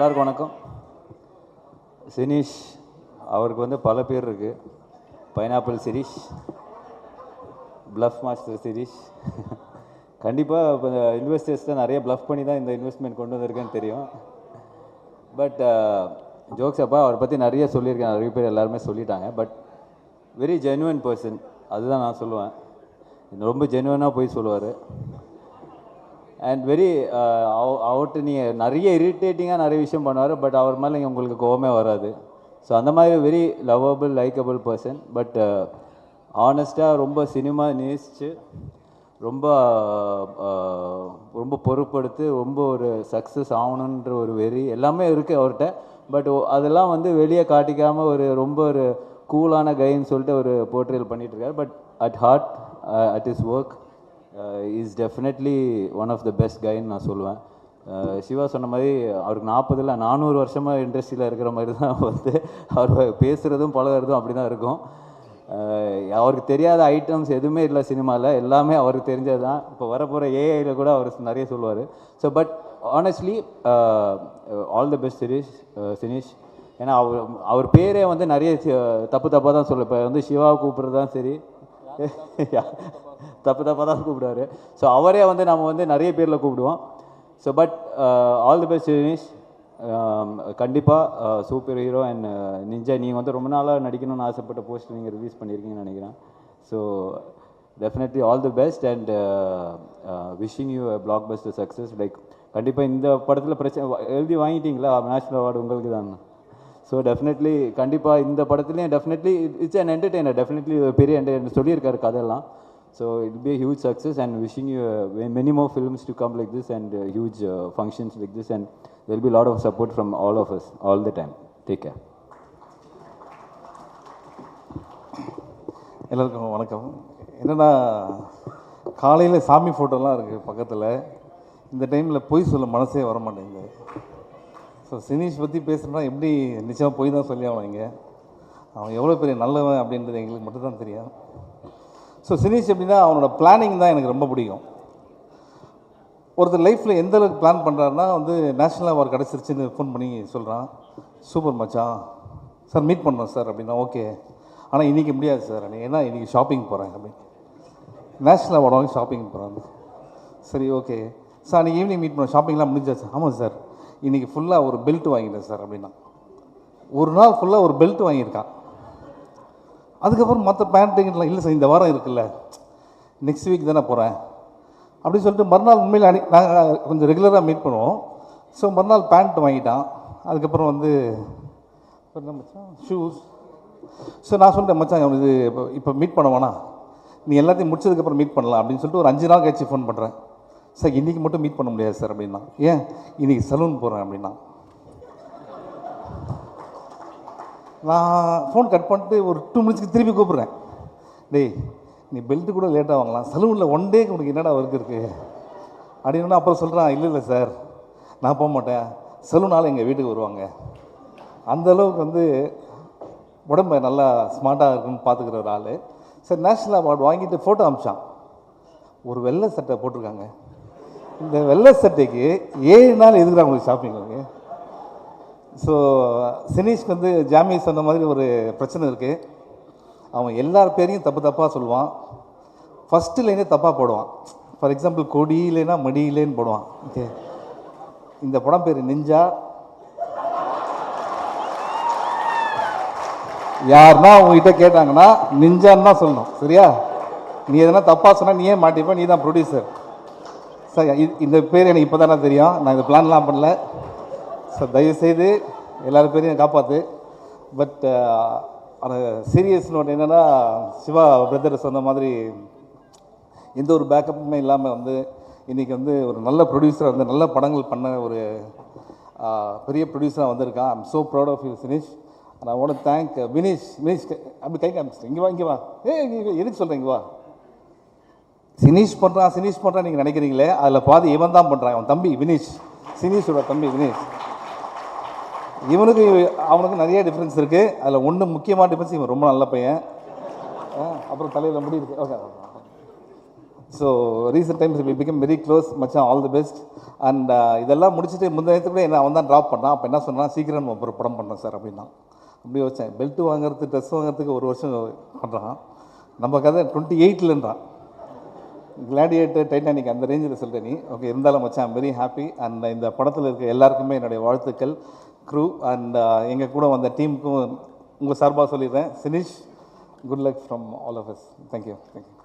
எல்லாருக்கும் வணக்கம். சினீஷ் அவருக்கு வந்து பல பேர் இருக்குது pineapple Sirish bluff master Sirish கண்டிப்பாக இப்போ இன்வெஸ்டர்ஸ் தான் நிறைய ப்ளஃப் பண்ணி தான் இந்த இன்வெஸ்ட்மெண்ட் கொண்டு வந்திருக்கேன்னு தெரியும். பட் ஜோக்ஸ் அப்பா அவரை பற்றி நிறைய சொல்லியிருக்கேன். நிறைய பேர் எல்லாருமே சொல்லிட்டாங்க. பட் வெரி ஜென்யூன் பர்சன் அதுதான் நான் சொல்லுவேன். ரொம்ப ஜென்யூனாக போய் சொல்லுவார். அண்ட் வெரி அவர்கிட்ட நீங்கள் நிறைய இரிட்டேட்டிங்காக நிறைய விஷயம் பண்ணுவார் பட் அவர் மேலே நீங்கள் உங்களுக்கு கோவமே வராது. ஸோ அந்த மாதிரி very lovable likeable person but ஆனஸ்ட்டாக ரொம்ப சினிமா நேசித்து ரொம்ப uh, ரொம்ப பொறுப்படுத்து ரொம்ப ஒரு சக்ஸஸ் ஆகணுன்ற ஒரு வெறி எல்லாமே இருக்குது அவர்கிட்ட. பட் அதெல்லாம் வந்து வெளியே காட்டிக்காமல் ஒரு ரொம்ப ஒரு கூலான கைன்னு சொல்லிட்டு ஒரு portrayal பண்ணிகிட்ருக்காரு but at heart at is work is definitely one of the best கைன்னு நான் சொல்லுவேன். Uh, சிவா சொன்ன மாதிரி அவருக்கு நாற்பதில் நானூறு வருஷமாக இண்டஸ்ட்ரியில் இருக்கிற மாதிரி தான் வந்து அவர் பேசுகிறதும் பழகுறதும் அப்படி தான் இருக்கும் uh, அவருக்கு தெரியாத ஐட்டம்ஸ் எதுவுமே இல்லை சினிமாவில் எல்லாமே அவருக்கு தெரிஞ்சது தான் இப்போ வரப்போகிற ஏஐயில் கூட அவர் நிறைய சொல்லுவார். So but honestly all the best Sirish Sinish ஏன்னா அவர் அவர் பேரே வந்து நிறைய தப்பு தப்பாக தான் சொல்ல இப்போ வந்து சிவா கூப்பிட்றது தான் சரி. தப்பு தப்பாக தான் கூப்பிடுவாரு. ஸோ அவரே வந்து நம்ம வந்து நிறைய பேரில் கூப்பிடுவோம். So but all the best Sinish கண்டிப்பாக சூப்பர் ஹீரோ அண்ட் நிஞ்சா நீங்கள் வந்து ரொம்ப நாளாக நடிக்கணும்னு ஆசைப்பட்ட போஸ்ட் நீங்கள் ரிலீஸ் பண்ணியிருக்கீங்கன்னு நினைக்கிறேன். So definitely all the best and wishing you blockbuster success like கண்டிப்பாக இந்த படத்தில் பிரச்சனை எழுதி வாங்கிட்டீங்களா? நேஷ்னல் அவார்டு உங்களுக்கு தான் ஸோ டெஃபினெட்லி கண்டிப்பாக இந்த படத்துலேயும் definitely it's and entertainer definitely பெரிய என்டர்டெய்னர் சொல்லியிருக்காரு கதையெல்லாம். So it be huge success and wishing you many more films to come like this and huge functions like this and there'll be lot of support from all of us all the time take care எல்லாருக்கும் வணக்கம். என்னென்னா காலையில் சாமி ஃபோட்டோலாம் இருக்குது பக்கத்தில். இந்த டைமில் பொய் சொல்ல மனசே வர மாட்டேங்குது ஸோ சினீஷ் பற்றி பேசுகிறோன்னா எப்படி நிச்சயமாக போய் தான் சொல்லி ஆகணும் இங்கே. அவன் எவ்வளோ பெரிய நல்லவன் அப்படின்றது எங்களுக்கு மட்டும்தான் தெரியும். ஸோ சினீஷ் எப்படின்னா அவனோட பிளானிங் தான் எனக்கு ரொம்ப பிடிக்கும். ஒருத்தர் லைஃப்பில் எந்த அளவுக்கு பிளான் பண்ணுறாருன்னா வந்து நேஷ்னல் அவார்டு கிடச்சிருச்சுன்னு ஃபோன் பண்ணி சொல்கிறான் சூப்பர் மச்சான். சார் மீட் பண்ணோம் சார் அப்படின்னா ஓகே ஆனால் இன்றைக்கி முடியாது சார் ஏன்னா இன்றைக்கி ஷாப்பிங் போகிறேன் அப்படின்னு. நேஷ்னல் அவார்டு வாங்கி ஷாப்பிங் போகிறாங்க சரி ஓகே சார் அன்றைக்கி ஈவினிங் மீட் பண்ண ஷாப்பிங்லாம் முடிஞ்சாச்சு? ஆமாம் சார் இன்றைக்கி ஃபுல்லாக ஒரு பெல்ட் வாங்கிட்டேன் சார் அப்படின்னா. ஒரு நாள் ஃபுல்லாக ஒரு பெல்ட் வாங்கியிருக்கான். அதுக்கப்புறம் மற்ற பேண்ட்டுங்கலாம் இல்லை சார் இந்த வாரம் இருக்குல்ல. நெக்ஸ்ட் வீக் தானே போகிறேன் அப்படின்னு சொல்லிட்டு மறுநாள் உண்மையில் அனி நாங்கள் கொஞ்சம் ரெகுலராக மீட் பண்ணுவோம். ஸோ மறுநாள் பேண்ட் வாங்கிட்டான். அதுக்கப்புறம் வந்து என்ன மச்சான்? ஷூஸ் ஸோ நான் சொல்லிட்டேன் மச்சான் இது இப்போ இப்போ மீட் பண்ண வேணாம் நீ எல்லாத்தையும் முடிச்சதுக்கப்புறம் மீட் பண்ணலாம். அப்படின்னு சொல்லிட்டு ஒரு அஞ்சு நாள் கழிச்சு ஃபோன் பண்ணுறேன் சார் இன்றைக்கி மட்டும் மீட் பண்ண முடியாது சார் அப்படின்னா. ஏன்? இன்றைக்கி சலூன் போகிறேன் அப்படின்னா. நான் ஃபோன் கட் பண்ணிட்டு ஒரு டூ மினிட்ஸ்க்கு திருப்பி கூப்பிட்றேன். டேய் நீ பெல்ட்டு கூட லேட்டாக வாங்கலாம். சலூனில் ஒன் டேக்கு உனக்கு என்னடா ஒர்க் இருக்குது அப்படின்னா அப்புறம் சொல்கிறான் இல்லை இல்லை சார். நான் போக மாட்டேன். சலூனால் எங்கள் வீட்டுக்கு வருவாங்க. அந்த அளவுக்கு வந்து உடம்பு நல்லா ஸ்மார்ட்டாக இருக்குன்னு பார்த்துக்கிற ஒரு ஆள். சார் நேஷ்னல் அவார்டு வாங்கிட்டு ஃபோட்டோ அமிச்சான். ஒரு வெள்ளை சட்டை போட்டிருக்காங்க. இந்த வெள்ளை சட்டைக்கு ஏழு நாள் எதுக்குறாங்க உங்களுக்கு ஷாப்பிங் உங்களுக்கு ஸோ சினீஷ்க்கு வந்து ஜாமி சொன்ன மாதிரி ஒரு பிரச்சனை இருக்குது அவன் எல்லார் பேரையும் தப்பு தப்பாக சொல்லுவான். ஃபஸ்ட்டு லைனே தப்பாக போடுவான். ஃபார் எக்ஸாம்பிள் கொடி இல்லைன்னா மடி இல்லைன்னு போடுவான். ஓகே இந்த படம் பேர் நெஞ்சா யாருன்னா உங்ககிட்ட கேட்டாங்கன்னா நிஞ்சான்னு தான் சொல்லணும். சரியா? நீ எதனா தப்பாக சொன்னால் நீயே மாட்டிப்ப நீ தான் ப்ரொடியூசர் சார் இந்த பேர் எனக்கு இப்போ தானே தெரியும் நான் இந்த பிளான்லாம் பண்ணல சார் தயவுசெய்து எல்லார் பேரையும் காப்பாற்று பட் ஆனால் சீரியஸ் நோட் என்னென்னா சிவா பிரதர் சொன்ன மாதிரி எந்த ஒரு பேக்கப்புமே இல்லாமல் வந்து இன்றைக்கி வந்து ஒரு நல்ல ப்ரொடியூசராக வந்து நல்ல படங்கள் பண்ண ஒரு பெரிய ப்ரொடியூசராக வந்திருக்கான் I'm so proud of you Sinish நான் ஓட தேங்க் வினீஷ் வினீஷ் அப்படி கை காமிச்சிட்டேன் இங்கே வா இங்கே வா ஏ எதுக்கு சொல்கிறேன் இங்கே வா சினிஷ் பண்ணுறான் சினிஷ் பண்ணுறான் நீங்கள் நினைக்கிறீங்களே? அதில் பாதி இவன் தான் பண்ணுறான் அவன் தம்பி வினீஷ். சினிஷோட தம்பி வினீஷ். இவனுக்கு அவனுக்கு நிறைய டிஃப்ரென்ஸ் இருக்குது அதில் ஒன்று முக்கியமான டிஃப்ரென்ஸ் இவன் ரொம்ப நல்ல பையன். அப்புறம் தலையில் முடி இருக்கு. Okay so recent times we become very close மச்சான் ஆல் தி பெஸ்ட் அண்ட் இதெல்லாம் முடிச்சுட்டு முந்தைய கூட என்ன அவன் தான் ட்ராப் பண்ணான் அப்போ என்ன சொன்னான் சீக்கிரம் ஒரு படம் பண்ணோம் சார் அப்படின்னா. அப்படி வச்சேன். பெல்ட் வாங்குறது ட்ரெஸ் வாங்குறதுக்கு ஒரு வருஷம் பண்ணுறான் நம்ம கதை டுவெண்ட்டி எயிட்லன்றான் கிளாடியேட்டர் டைட்டானிக் அந்த ரேஞ்சில் சொல்கிற நீ. ஓகே இருந்தாலும் மச்சான் ஐம் வெரி ஹாப்பி அண்ட் இந்த படத்தில் இருக்க எல்லாருக்குமே என்னுடைய வாழ்த்துக்கள் க்ரூ அண்ட் எங்கள் கூட வந்த டீமுக்கும் உங்கள் சார்பாக சொல்லிடுறேன். Sinish good luck from all of us thank you thank you